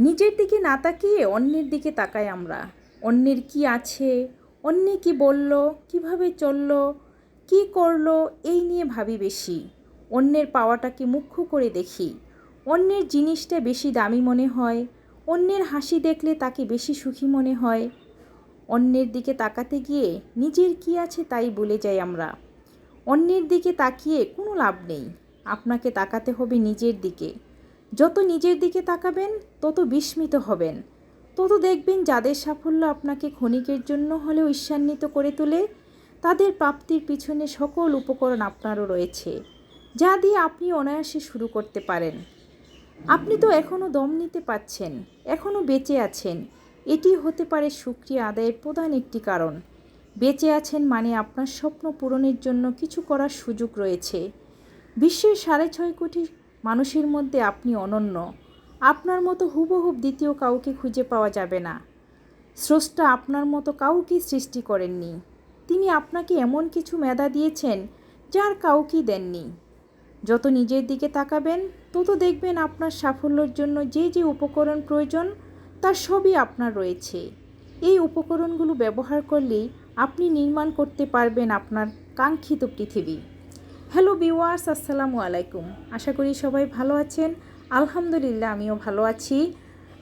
নিজের দিকে না তাকিয়ে অন্যের দিকে তাকাই আমরা। অন্যের কি আছে? অন্যে কি বলল? কীভাবে চলল? কি করল? এই নিয়ে ভাবি বেশি। অন্যের পাওয়াটাকে মুখ্য করে দেখি। অন্যের জিনিসটা বেশি দামি মনে হয়। অন্যের হাসি দেখলে তাকে বেশি সুখী মনে হয়। অন্যের দিকে তাকাতে গিয়ে নিজের কি আছে তাই বলে যাই আমরা। অন্যের দিকে তাকিয়ে কোনো লাভ নেই। আপনাকে তাকাতে হবে নিজের দিকে। যত নিজের দিকে তাকাবেন, তত বিস্মিত হবেন। তত দেখবেন যাদের সাফল্য আপনাকে ক্ষণিকের জন্য হলেও ঈর্ষান্বিত করে তোলে, তাদের প্রাপ্তির পিছনে সকল উপকরণ আপনারও রয়েছে, যা দিয়ে আপনি অনায়াসে শুরু করতে পারেন। আপনি তো এখনও দম নিতে পাচ্ছেন এখনও বেঁচে আছেন। এটি হতে পারে সুক্রিয়া আদায়ের প্রধান একটি কারণ। বেঁচে আছেন মানে আপনার স্বপ্ন পূরণের জন্য কিছু করার সুযোগ রয়েছে। বিশ্বের সাড়ে ছয় কোটি মানুষের মধ্যে আপনি অনন্য। আপনার মতো হুবহুব দ্বিতীয় কাউকে খুঁজে পাওয়া যাবে না। স্রষ্টা আপনার মতো কাউকে সৃষ্টি করেননি। তিনি আপনাকে এমন কিছু মেধা দিয়েছেন যার কাউকেই দেননি। যত নিজের দিকে তাকাবেন, তত দেখবেন আপনার সাফল্যের জন্য যে যে উপকরণ প্রয়োজন, তার সবই আপনার রয়েছে। এই উপকরণগুলো ব্যবহার করলেই আপনি নির্মাণ করতে পারবেন আপনার কাঙ্ক্ষিত পৃথিবী। হ্যালো বিওয়ার্স আসসালামু আলাইকুম। আশা করি সবাই ভালো আছেন। আলহামদুলিল্লাহ, আমিও ভালো আছি।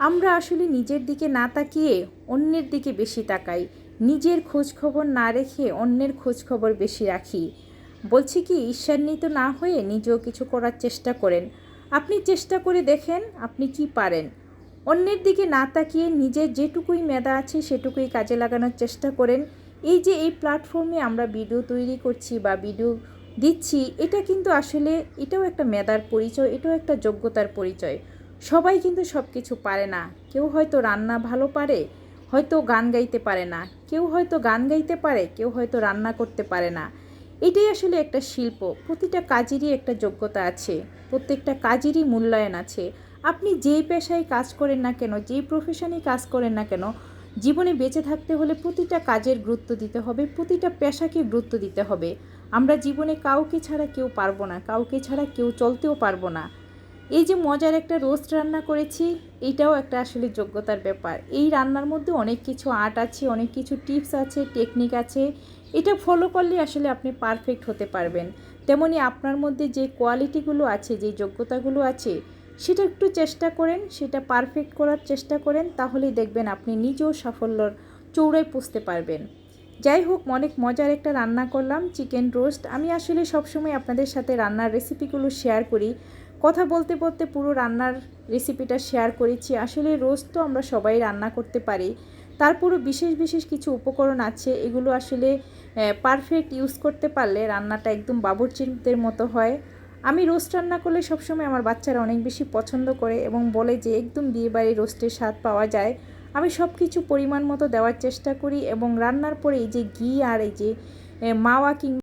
আমরা আসলে নিজের দিকে না তাকিয়ে অন্যের দিকে বেশি তাকাই। নিজের খোঁজ খবর না রেখে অন্যের খোঁজ খবর বেশি রাখি। বলছি কি ঈর্ষান্বিত না হয়ে নিজেও কিছু করার চেষ্টা করেন। আপনি চেষ্টা করে দেখেন আপনি কি পারেন। অন্যের দিকে না তাকিয়ে নিজের যেটুকুই মেধা আছে সেটুকুই কাজে লাগানোর চেষ্টা করেন। এই যে এই প্ল্যাটফর্মে আমরা ভিডিও তৈরি করছি বা ভিডিও দিচ্ছি, এটা কিন্তু আসলে, এটাও একটা মেধার পরিচয়, এটাও একটা যোগ্যতার পরিচয়। সবাই কিন্তু সব কিছু পারে না। কেউ হয়তো রান্না ভালো পারে, হয়তো গান গাইতে পারে না। কেউ হয়তো গান গাইতে পারে, কেউ হয়তো রান্না করতে পারে না। এটাই আসলে একটা শিল্প। প্রতিটা কাজেরই একটা যোগ্যতা আছে। প্রত্যেকটা কাজেরই মূল্যায়ন আছে। আপনি যেই পেশায় কাজ করেন না কেন, যেই প্রফেশনেই কাজ করেন না কেন, জীবনে বেঁচে থাকতে হলে প্রতিটা কাজের গুরুত্ব দিতে হবে, প্রতিটা পেশাকে গুরুত্ব দিতে হবে। আমরা জীবনে কাউকে ছাড়া কেউ পারব না, কাউকে ছাড়া কেউ চলতেও পারব না। এই যে মজার একটা রোস্ট রান্না করেছি এইটাও একটা আসলে যোগ্যতার ব্যাপার। এই রান্নার মধ্যে অনেক কিছু আর্ট আছে, অনেক কিছু টিপস আছে, টেকনিক আছে। এটা ফলো করলে আসলে আপনি পারফেক্ট হতে পারবেন। তেমনি আপনার মধ্যে যে কোয়ালিটিগুলো আছে, যে যোগ্যতাগুলো আছে, সেটা একটু চেষ্টা করেন, সেটা পারফেক্ট করার চেষ্টা করেন, তাহলেই দেখবেন আপনি নিজেও সাফল্যর চৌড়ায় পুষতে পারবেন। যাই হোক অনেক মজার একটা রান্না করলাম, চিকেন রোস্ট। আমি আসলে সবসময় আপনাদের সাথে রান্নার রেসিপিগুলো শেয়ার করি। কথা বলতে বলতে পুরো রান্নার রেসিপিটা শেয়ার করেছি। আসলে রোস্ট তো আমরা সবাই রান্না করতে পারি। তারপরও বিশেষ বিশেষ কিছু উপকরণ আছে। এগুলো আসলে পারফেক্ট ইউজ করতে পারলে রান্নাটা একদম বাবুরচিনদের মতো হয়। আমি রোস্ট রান্না করলে সবসময় আমার বাচ্চারা অনেক বেশি পছন্দ করে এবং বলে যে, একদম বিয়েবাড়ি রোস্টের স্বাদ পাওয়া যায়। আমি সব কিছু পরিমাণ মতো দেওয়ার চেষ্টা করি এবং রান্নার পরে এই যে ঘি আর এই যে মাওয়া কিংবা